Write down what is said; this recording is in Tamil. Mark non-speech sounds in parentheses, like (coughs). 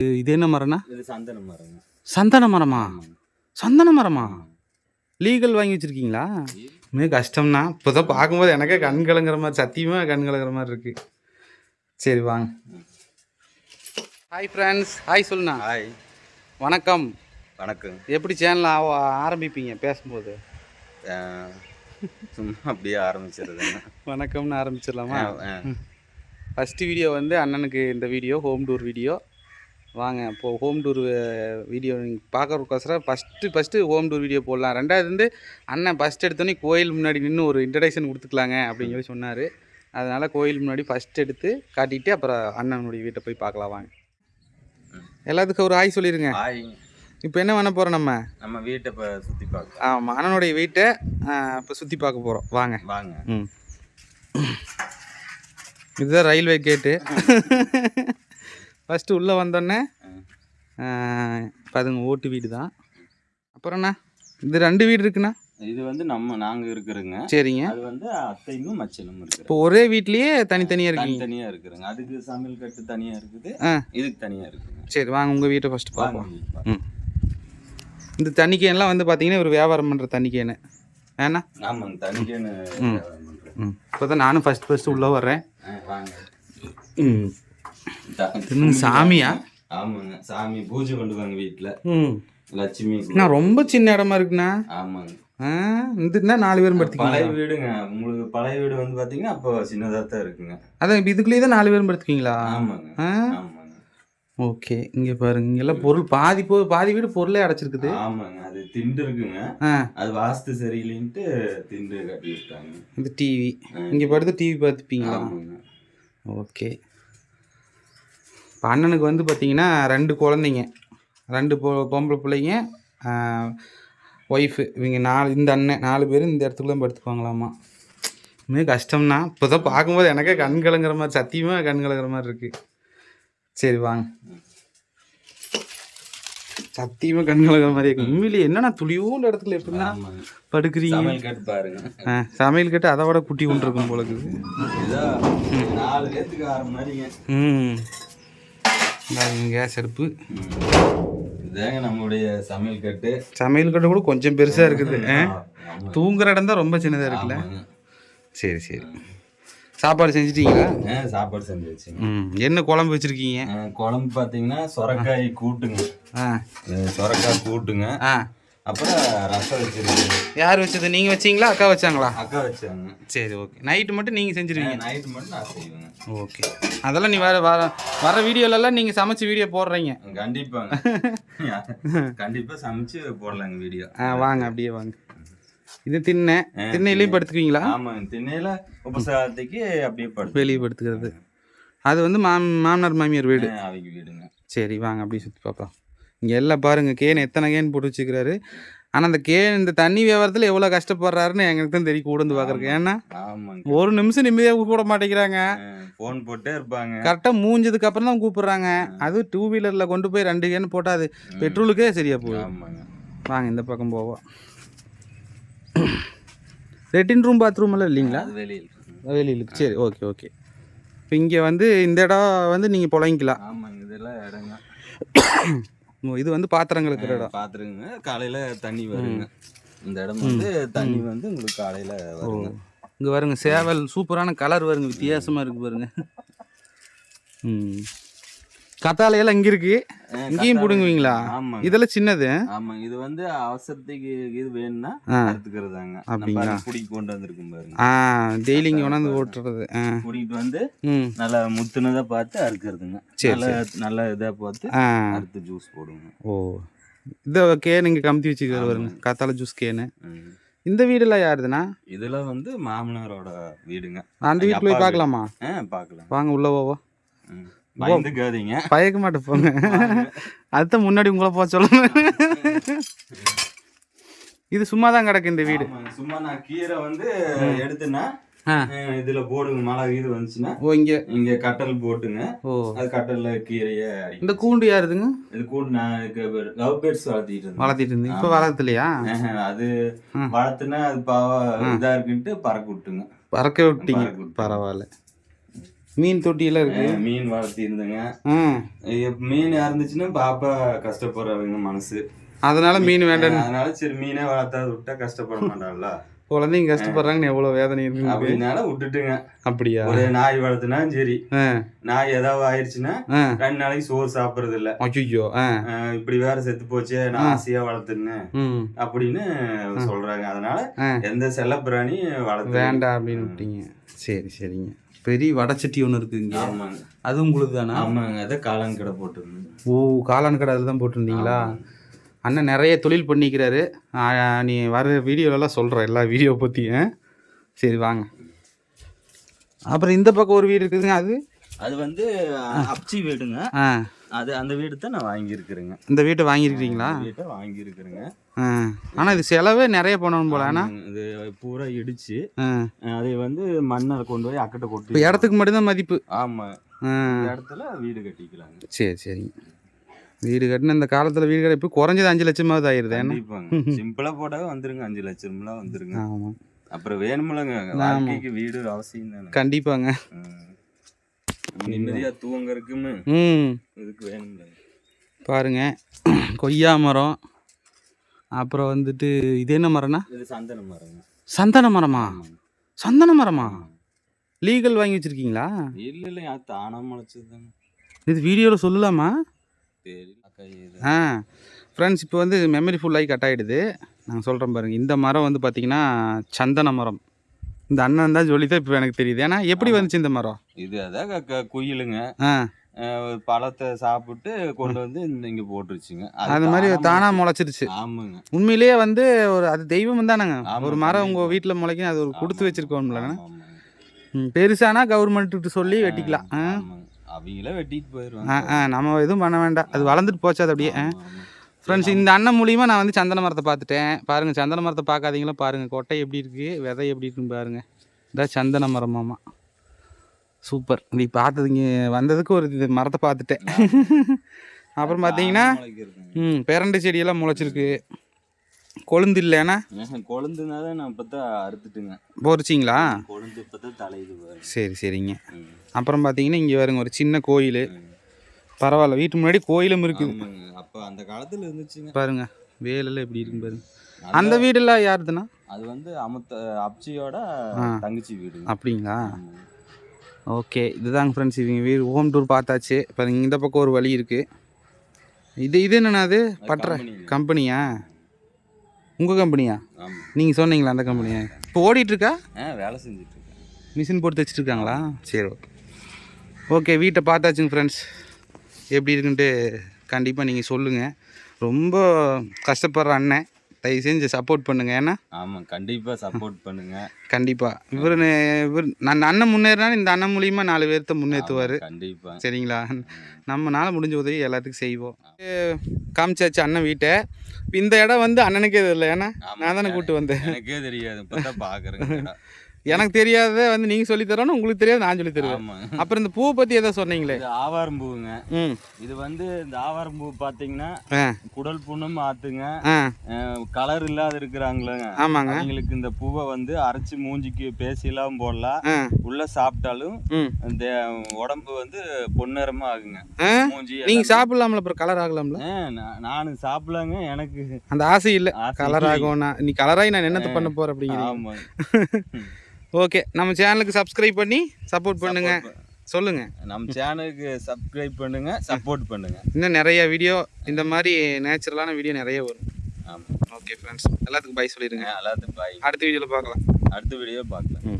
இது- என்ன மரம்னா? இது சந்தன மரங்க சந்தன மரமா. சந்தன மரமா? லீகல் வாங்கி வச்சிருக்கீங்களா? மிக கஷ்டம்னா. இப்போ தான் பார்க்கும்போது எனக்கே கண் கலங்குற மாதிரி சத்தியமாக கண் கலங்குற மாதிரி இருக்கு. சரி வாங்க. ஹாய் ஃப்ரெண்ட்ஸ் ஹாய் சொல்லுண்ணா. ஹாய் வணக்கம். வணக்கம். எப்படி சேனல் ஆரம்பிப்பீங்க பேசும்போது? சும்மா அப்படியே ஆரம்பிச்சிருதுங்க வணக்கம்னு ஆரம்பிச்சிடலாமா? ஃபஸ்ட்டு வீடியோ வந்து அண்ணனுக்கு இந்த வீடியோ ஹோம் டூர் வீடியோ வாங்க இப்போது ஹோம் டூர் வீடியோ நீங்கள் பார்க்கறதுக்கோசரம் first first home tour video போடலாம். ரெண்டாவது வந்து அண்ணன் ஃபஸ்ட் எடுத்தோன்னே கோயில் முன்னாடி நின்று ஒரு இன்ட்ரடக்ஷன் கொடுத்துக்கலாங்க அப்படின்னு சொல்லி சொன்னார். அதனால் கோயில் முன்னாடி ஃபஸ்ட் எடுத்து காட்டிட்டு அப்புறம் அண்ணனுடைய வீட்டை போய் பார்க்கலாம் வாங்க. எல்லாத்துக்கும் ஒரு ஆய் சொல்லிடுங்க இப்போ என்ன பண்ண போகிறோம் நம்ம? நம்ம வீட்டை இப்போ சுற்றி பார்க்கலாம் ஆமாம் அண்ணனுடைய வீட்டை இப்போ சுற்றி பார்க்க போகிறோம் வாங்க. வாங்க. ம். இதுதான் ரயில்வே கேட்டு (laughs) ஃபஸ்ட்டு உள்ளே வந்தோடனே அஹ், அதுங்க ஓட்டு வீடு தான் அப்புறம்ண்ணா இது ரெண்டு வீடு இருக்குண்ணா? இது வந்து நம்ம நாங்க இருக்கிறோங்க. சரிங்க. அது வந்து அத்தையும் மச்சனும் இருக்கிறோம். இப்போ ஒரே வீட்லேயே தனித்தனியாக இருக்கீங்க? தனித்தனியா இருக்கிறோங்க. அதுக்கு சமையல் கட்டு தனியா இருக்குது. இதுக்கு தனியா இருக்குங்க. சரி வாங்க உங்கள் வீட்டை ஃபஸ்ட்டு பார்ப்போம். ம். இந்த தண்ணி கேன்லாம் வந்து பார்த்தீங்கன்னா ஒரு வியாபாரம் பண்ணுற தண்ணி கேனு ஏண்ணா ஆமாங்க தனிக்கேன்னு பண்றோம். ம். இப்போ தான் நானும் ஃபஸ்ட் ஃபஸ்ட்டு உள்ளே வர்றேன். வாங்க. ம். சாமியா? ஆமாங்க. சாமி பூஜை பண்ணுவாங்க வீட்டுல ம். லட்சுமி நான் ரொம்ப சின்ன இடமா இருக்குண்ணா? ஆமாங்க. இதுன்னா நாலு பேரும் படுத்துக்கீங்க பழைய வீடுங்க. உங்களுக்கு பழைய வீடு வந்து பாத்தீங்கன்னா அப்போ சின்னதா தான் இருக்குங்க. அதான் இதுக்குள்ளேயே தான் நாலு பேரும் படுத்துக்கீங்களா? ஆமாங்க. ஆமாங்க. ஓகே. இங்கே பாருங்க. இங்கெல்லாம் பொருள் பாதி போ பாதி வீடு பொருளே அடைச்சிருக்குது. ஆமாங்க. அது திண்டு இருக்குங்க. அது வாஸ்து சரியில்லைன்ட்டு திண்டு கட்டி விட்டாங்க. இது டிவி இங்கே படுத்து டிவி பார்த்துப்பீங்களா? ஓகே. இப்போ அண்ணனுக்கு வந்து பார்த்தீங்கன்னா ரெண்டு குழந்தைங்க ரெண்டு பொ பொம்பளை பிள்ளைங்க ஒய்ஃபு இவங்க நாலு இந்த அண்ணன் நாலு பேரும் இந்த இடத்துக்குள்ள தான் படுத்துக்குவாங்களாமா மிக கஷ்டம்னா இப்போ தான் பார்க்கும்போது எனக்கே கண் கலங்குற மாதிரி சத்தியமாக கண் கலங்குற மாதிரி இருக்குது சரி வாங்க. சத்தியமாக கண் கலங்குற மாதிரி இருக்கு. உண்மையிலேயே என்னன்னா துளியோண்டு இடத்துல எப்படின்னா படுக்கிறீங்க? கட்டு பாருங்க. ஆ சமையல் கட்டு அதை விட குட்டி கொண்டு இருக்கும் போல இருக்குது. ம். கேஸ் அடுப்பு. இதாங்க நம்மளுடைய சமையல் கட்டு. சமையல் கட்டு கூட கொஞ்சம் பெருசாக இருக்குது. தூங்குற இடம் தான் ரொம்ப சின்னதாக இருக்குல்ல. சரி சரி. சாப்பாடு செஞ்சிட்டீங்களா? சாப்பாடு செஞ்சு வச்சுங்க. ம். என்ன குழம்பு வச்சுருக்கீங்க? குழம்பு பார்த்தீங்கன்னா சொரக்காய் கூட்டுங்க. சொரக்காய் கூட்டுங்க. ஆ. அப்புறம் ரசம் வச்சிருக்கேன் யார் வச்சது? நீங்கள் வச்சீங்களா? அக்கா வச்சாங்களா? அக்கா வச்சாங்க. சரி ஓகே. நைட்டு மட்டும் நீங்கள் செஞ்சுருவீங்க. நைட்டு மட்டும் நான் செய்வேங்க ஓகே. அதெல்லாம் நீ வர வர வர வீடியோலலாம் நீங்கள் சமைச்சு வீடியோ போடுறீங்க. கண்டிப்பாங்க (laughs) கண்டிப்பா சமைச்சு போடலாங்க வீடியோ. ஆ வாங்க அப்படியே வாங்க. இது திண்ணை. திண்ணையிலையும் படுத்துக்குவீங்களா? ஆமாங்க திண்ணையில உபசாரத்துக்கு அப்படியே படுத்து வெளியே படுத்துக்கிறது அது வந்து மாம் மாமனார் மாமியார் வீடு. அவங்க வீடுங்க. சரி வாங்க அப்படியே சுற்றி பார்க்கலாம் இங்கே எல்லாம் பாருங்கள் கேன் எத்தனை கேன் போட்டு வச்சுக்கிறாரு. ஆனால் அந்த கேன் இந்த தண்ணி வியாபாரத்தில் எவ்வளோ கஷ்டப்படுறாருன்னு எங்களுக்கு தான் தெரியும் கூட வந்து பார்க்குறக்கு ஏன்னா ஒரு நிமிஷம் நிம்மதியாக கூட மாட்டேங்கிறாங்க. ஃபோன் போட்டே இருப்பாங்க. கரெக்டாக மூஞ்சதுக்கு அப்புறம் தான் கூப்பிடுறாங்க. அது டூ வீலரில் கொண்டு போய் ரெண்டு கேன் போட்டால் அது பெட்ரோலுக்கே சரியா போகுது. ஆமாங்க. வாங்க இந்த பக்கம் போவோம். லெட்டின் ரூம் பாத்ரூம் எல்லாம் இல்லைங்களா? வெளியில். வெளியில் இருக்கு. சரி ஓகே ஓகே இப்போ இங்கே வந்து இந்த இடம் வந்து நீங்கள் புழங்கிக்கலாம் ஆமாங்க இதெல்லாம் இடங்க (coughs) இது வந்து பாத்திரங்கள் இருக்கிற இடம். பாத்துருங்க. காலையில தண்ணி வருங்க. இந்த இடம் வந்து தண்ணி வந்து உங்களுக்கு காலையில வருங்க. இங்கே பாருங்க சேவல் சூப்பரான கலர் வருங்க. வித்தியாசமாக இருக்கு பாருங்க. ம். கத்தாழையெல்லாம் இங்கே இருக்கு. இங்கேயும் பிடுங்குவீங்களா? இதெல்லாம் சின்னது. ஆமாங்க இது வந்து அவசரத்துக்கு இது வேணும்னா ஆ. அறுத்துக்கிறதாங்க. அப்படிங்களா? குடிக்கு கொண்டு வந்திருக்கும் பாருங்க. ஆ டெய்லி இங்கே கொண்டாந்து ஓட்டுறது. குடிக்கிட்டு வந்து நல்லா முத்துனதா பார்த்து அறுக்கிறதுங்க. நல்ல நல்ல இதா பார்த்து அறுத்து ஜூஸ் போடுங்க. ஓ. இதை கேன் இங்கே கமுத்தி வச்சுக்கிறது பாருங்க. கத்தாழை ஜூஸ் கேனு. இந்த வீடெல்லாம் யாருதுண்ணா? இதுல வந்து மாமனாரோட வீடுங்க. அந்த வீட்டில் போய் பார்க்கலாமா? ஆ பார்க்கலாம். வாங்க உள்ள போவா ம். பயந்துக்காதீங்க. பயக்க மாட்டேன் போங்க. அதுதான் முன்னாடி உங்களை போக சொல்லணும் இது சும்மா தான் கிடக்கு இந்த வீடு. சும்மா நான் கீரை வந்து அஹ், இதுல போடுங்க மழை இது வந்துச்சுன்னா. ஓ இங்கே. இங்க கட்டல் போட்டுங்க. ஓ. அது கட்டல்ல கீரைய இந்த கூண்டு யாருதுங்க இது கூட நான் லவ் பேர்ட்ஸ் வளர்த்திட்டு இருந்தேன். வளர்த்திட்டு இருந்தீங்க. இப்போ வளர்த்துலையா? அது. வளர்த்துனா அது பாவ இதா இருக்குன்ட்டு பறக்க விட்டுங்க. பறக்க விட்டீங்க. பரவாயில்ல. மீன் தொட்டியெல்லாம் இருக்கு. மீன் வளர்த்தி இருந்தேங்க. மீன் இறந்துச்சுன்னா பாப்பா கஷ்டப்படுறவங்க மனசு. அதனால மீன் வேண்டாம். அதனால சரி மீனே வளர்த்தாது விட்டா கஷ்டப்பட மாட்டான்ல. குழந்தைங்க கஷ்டப்படுறாங்கன்னு எவ்வளோ வேதனை இருக்கு. அப்படின்னால விட்டுட்டுங்க. அப்படியா? ஒரு நாய் வளர்த்துனா சரி. நாய் ஏதாவது ஆயிடுச்சுன்னா ரெண்டு நாளைக்கு சோறு சாப்பிடுறது இல்ல அஹ் இப்படி வேற செத்து போச்சே நான் ஆசையா வளர்த்துன்னு அப்படின்னு சொல்றாங்க. அதனால. எந்த செல்லப்பிராணி வளர்த்து வேண்டாம் அப்படின்னு விட்டீங்க. சரி சரிங்க. பெரிய வடச்சட்டி ஒன்று இருக்குங்க. ஆமாங்க. அது உங்களுக்கு தானா ஆமாங்க அதை காளான் கடை போட்டுருந்தேன் ஓ காளான் கடை அதில் தான் போட்டிருந்தீங்களா அண்ணன் நிறைய தொழில் பண்ணிக்கிறாரு. நீ வர வீடியோலலாம் சொல்கிற எல்லா வீடியோ பற்றி ஆ? சரி வாங்க. அப்புறம் இந்த பக்கம் ஒரு வீடு இருக்குதுங்க அது? அது வந்து அப்சி வீடுங்க. ஆ. அது அந்த வீடு தான் நான் வாங்கியிருக்கிறேங்க. இந்த வீட்டை வாங்கியிருக்கீங்களா வீட்டை வாங்கியிருக்கிறேங்க. ஆனால் இது செலவே நிறைய பண்ணணும் போல. ஆனால் இது பூரா இடிச்சு அதை வந்து மண்ணை கொண்டு போய் அக்கட்டை கொட்டி இடத்துக்கு மட்டும்தான் மதிப்பு. ஆமா. ஆ. இந்த இடத்துல வீடு கட்டிக்கலாங்க சரி சரிங்க வீடு கட்டின இந்த காலத்தில் வீடு கட்ட இப்போ குறைஞ்சது அஞ்சு லட்சமாவது ஆயிடுது ஏன்னா கண்டிப்பாங்க. சிம்பிளா போட்டாவே வந்துருங்க அஞ்சு லட்சம்லாம் வந்துருங்க. ஆமாம் அப்புறம் வேணுமில்லங்க வாழ்க்கைக்கு வீடு அவசியம் தானே. கண்டிப்பாங்க. ம். நிம்மதியா தூங்கறதுக்குன்னு ம். இதுக்கு வேணும்ல. பாருங்க கொய்யா மரம் அப்புறம் வந்துட்டு இது என்ன மரம்னா? இது சந்தன மரங்க சந்தன மரமா. சந்தன மரமா? லீகல் வாங்கி வச்சிருக்கீங்களா? இல்ல இல்ல அது தானா முளைச்சதுதாங்க இது வீடியோவில் சொல்லலாமா? ஆ. ஃப்ரெண்ட்ஸ் இப்போ வந்து மெமரி ஃபுல்லாகி கட் ஆகிடுது நான் சொல்கிறேன் பாருங்க. இந்த மரம் வந்து பார்த்தீங்கன்னா சந்தன மரம். இந்த அண்ணன் தான் சொல்லி தான் இப்போ எனக்கு தெரியுது. ஏன்னா எப்படி வந்துச்சு இந்த மரம்? இது அதான் குயிலுங்க. ஆ. பழத்தை சாப்பிட்டு கொண்டு வந்து இங்க போட்டுருச்சுங்க. அது மாதிரி தானா தானாக முளைச்சிருச்சு. முளைச்சு- ஆமாங்க. உண்மையிலேயே வந்து ஒரு அது தெய்வம் தானேங்க. ஒரு மரம் உங்கள். வீட்டில் முளைக்கும் அது ஒரு கொடுத்து. ம், பெருசானா கவர்மெண்ட்டு சொல்லி வெட்டிக்கலாம். அவங்களே வெட்டிட்டு ஆ நம்ம எதுவும் பண்ண வேண்டாம். அது வளர்ந்துட்டு போச்சு அது அப்படியே. ஃப்ரெண்ட்ஸ் இந்த அண்ணன் மூலியமாக நான் வந்து சந்தன மரத்தை பார்த்துட்டேன். பாருங்கள் சந்தன மரத்தை பார்க்காதீங்களா பாருங்கள் கொட்டை எப்படி இருக்குது விதை எப்படி இருக்குன்னு பாருங்கள் இதான் சந்தன மரமாமா சூப்பர். நீ பார்த்ததுங்க வந்ததுக்கு ஒரு இது மரத்தை பார்த்துட்டேன். அப்புறம் பார்த்தீங்கன்னா தானா. ம் பெரண்டை செடியெல்லாம் முளைச்சிருக்கு. கொழுந்து இல்லைன்னா ஏங்க, கொழுந்துனாதான் நான் இப்பதான் அறுத்துட்டுங்க. பொறிச்சிங்களா? கொழுந்து இப்பதான் தலையுது. சரி சரிங்க. அப்புறம் பார்த்தீங்கன்னா இங்கே வருங்க ஒரு சின்ன கோயில். பரவாயில்ல வீட்டு முன்னாடி கோயிலும் இருக்குது. அப்ப அந்த காலத்துல இருந்துச்சுங்க. பாருங்க வேலெல்லாம் எப்படி இருக்குன்னு பாருங்க. அந்த வீடெல்லாம் யாருதுண்ணா? அது வந்து அமுத்த அப்சியோட தங்கச்சி வீடுங்க. அப்படிங்களா. ஓகே இதுதாங்க ஃப்ரெண்ட்ஸ் இவங்க வீடு ஹோம் டூர் பார்த்தாச்சு. இப்போ இந்த பக்கம் ஒரு வழி இருக்குது இது இது என்னண்ணா அது? பற்ற கம்பெனிங்க. கம்பெனியா உங்கள் கம்பெனியா நீங்கள் சொன்னீங்களா அந்த கம்பெனியா இப்போ ஓடிட்டுருக்கா? வேலை செஞ்சுட்டு மிஷின் போட்டு தைச்சிட்ருக்காங்களா சரி ஓகே ஓகே வீட்டை பார்த்தாச்சுங்க ஃப்ரெண்ட்ஸ் எப்படி இருக்குன்ட்டு கண்டிப்பாக நீங்கள் சொல்லுங்கள் ரொம்ப கஷ்டப்படுற அண்ணன். தயவு செஞ்சு சப்போர்ட் பண்ணுங்கள் ஏன்னா? ஆமா கண்டிப்பா சப்போர்ட் பண்ணுங்க. கண்டிப்பாக இவர் இவர் நான் அண்ணன் முன்னேறினா இந்த அண்ணன் மூலியமாக நாலு பேர்த்த முன்னேற்றுவார் கண்டிப்பா. சரிங்களா? நம்மனால முடிஞ்ச உதவி எல்லாத்துக்கும் செய்வோம். காமிச்சாச்சு அண்ணன் வீட்டை. இந்த இடம் வந்து அண்ணனுக்கே தெரியல. ஏன்னா? நான் தானே கூப்பிட்டு வந்தேன். எனக்கே தெரியாது. பாக்குறேங்க எனக்கு தெரியாததை வந்து நீங்கள் சொல்லி தரணும் உங்களுக்கு தெரியாது நான் சொல்லி தருவேன். அப்புறம் இந்த பூவை பற்றி எதோ சொன்னீங்களே? ஆவாரம் பூவுங்க. இது வந்து இந்த ஆவாரம் பூ பாத்தீங்கன்னா குடல் புண்ணும் ஆத்துங்க. கலர் இல்லாத இருக்கிறாங்களங்க. ஆமாங்க. அவங்களுக்கு இந்த பூவை வந்து அரைச்சு மூஞ்சிக்கு பேசிலாம் போடலாம். உள்ள சாப்பிட்டாலும் இந்த உடம்பு வந்து பொன்னிறமா ஆகுங்க. மூஞ்சி நீங்கள் சாப்பிடலாம்ல அப்புறம் கலர் ஆகலாம்ல? நான் நானும் சாப்பிடலாங்க எனக்கு. அந்த ஆசை இல்லை. கலர். ஆகும்னா. நீ கலராகி நான் என்னத்தை பண்ண போகிறேன் அப்படிங்கிறீங்க. ஆமா. (laughs) ஓகே நம்ம சேனலுக்கு சப்ஸ்கிரைப் பண்ணி சப்போர்ட் பண்ணுங்க. சொல்லுங்க. நம்ம சேனலுக்கு சப்ஸ்கிரைப் பண்ணுங்க சப்போர்ட் பண்ணுங்க. இன்னும் நிறைய வீடியோ இந்த மாதிரி நேச்சுரலான வீடியோ நிறைய வரும். ஆமா. ஓகே ஃப்ரெண்ட்ஸ் எல்லாத்துக்கும் பை சொல்லிடுங்க. எல்லாத்துக்கும் பாய் அடுத்த வீடியோவில் பார்க்கலாம். அடுத்த வீடியோ பார்க்கலாம். ம்.